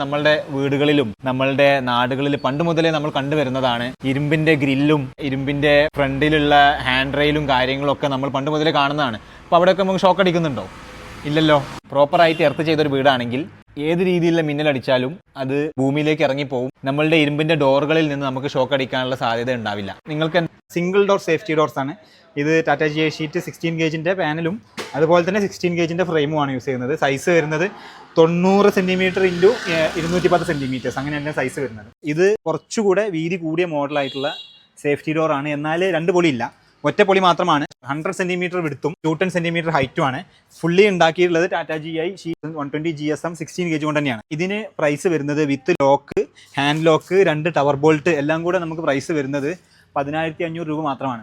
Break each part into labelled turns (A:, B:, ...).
A: നമ്മളുടെ വീടുകളിലും നമ്മളുടെ നാടുകളിൽ പണ്ട് മുതലേ നമ്മൾ കണ്ടുവരുന്നതാണ്. ഇരുമ്പിന്റെ ഗ്രില്ലും ഇരുമ്പിന്റെ ഫ്രണ്ടിലുള്ള ഹാൻഡ് റെയിലും കാര്യങ്ങളും ഒക്കെ നമ്മൾ പണ്ട് മുതലേ കാണുന്നതാണ്. അപ്പോൾ അവിടെയൊക്കെ നമുക്ക് ഷോക്ക് അടിക്കുന്നുണ്ടോ? ഇല്ലല്ലോ. പ്രോപ്പറായിട്ട് എർത്ത് ചെയ്തൊരു വീടാണെങ്കിൽ ഏത് രീതിയിലുള്ള മിന്നലടിച്ചാലും അത് ഭൂമിയിലേക്ക് ഇറങ്ങിപ്പോവും. നമ്മളുടെ ഇരുമ്പിന്റെ ഡോറുകളിൽ നിന്ന് നമുക്ക് ഷോക്ക് അടിക്കാനുള്ള സാധ്യത ഉണ്ടാവില്ല. നിങ്ങൾക്ക്
B: സിംഗിൾ ഡോർ സേഫ്റ്റി ഡോർസ് ആണ്. ഇത് ടാറ്റാ ജി ഷീറ്റ് സിക്സ്റ്റീൻ ഗേജിന്റെ പാനലും അതുപോലെ തന്നെ സിക്സ്റ്റീൻ ഗേജിന്റെ ഫ്രെയിമുമാണ് യൂസ് ചെയ്യുന്നത്. സൈസ് വരുന്നത് തൊണ്ണൂറ് സെന്റിമീറ്റർ ഇന്റു ഇരുന്നൂറ്റി പത്ത് സെന്റിമീറ്റേഴ്സ് അങ്ങനെയാണ് സൈസ് വരുന്നത്. ഇത് കുറച്ചുകൂടെ വീതി കൂടിയ മോഡലായിട്ടുള്ള സേഫ്റ്റി ഡോർ ആണ്. എന്നാൽ രണ്ട് പൊളി ഇല്ല ഒറ്റ പൊളി മാത്രമാണ്. ഹൺഡ്രഡ് സെന്റിമീറ്റർ വിടുത്തും ടു ടെൻ സെന്റിമീറ്റർ ഹൈറ്റും ആണ്. ഫുള്ളി ഉണ്ടാക്കിയിട്ടുള്ളത് Tata G I she one twenty G S M sixteen gauge കൊണ്ട് തന്നെയാണ്. ഇതിന് പ്രൈസ് വരുന്നത് വിത്ത് ലോക്ക് ഹാൻഡ് ലോക്ക് രണ്ട് ടവർ ബോൾട്ട് എല്ലാം കൂടെ നമുക്ക് പ്രൈസ് വരുന്നത് പതിനായിരത്തി അഞ്ഞൂറ് രൂപ മാത്രമാണ്.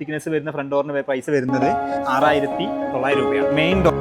B: തിക്നെസ് വരുന്ന ഫ്രണ്ട് ഡോറിന് പൈസ വരുന്നത് ആറായിരത്തി തൊള്ളായിരം രൂപയാണ്. Main door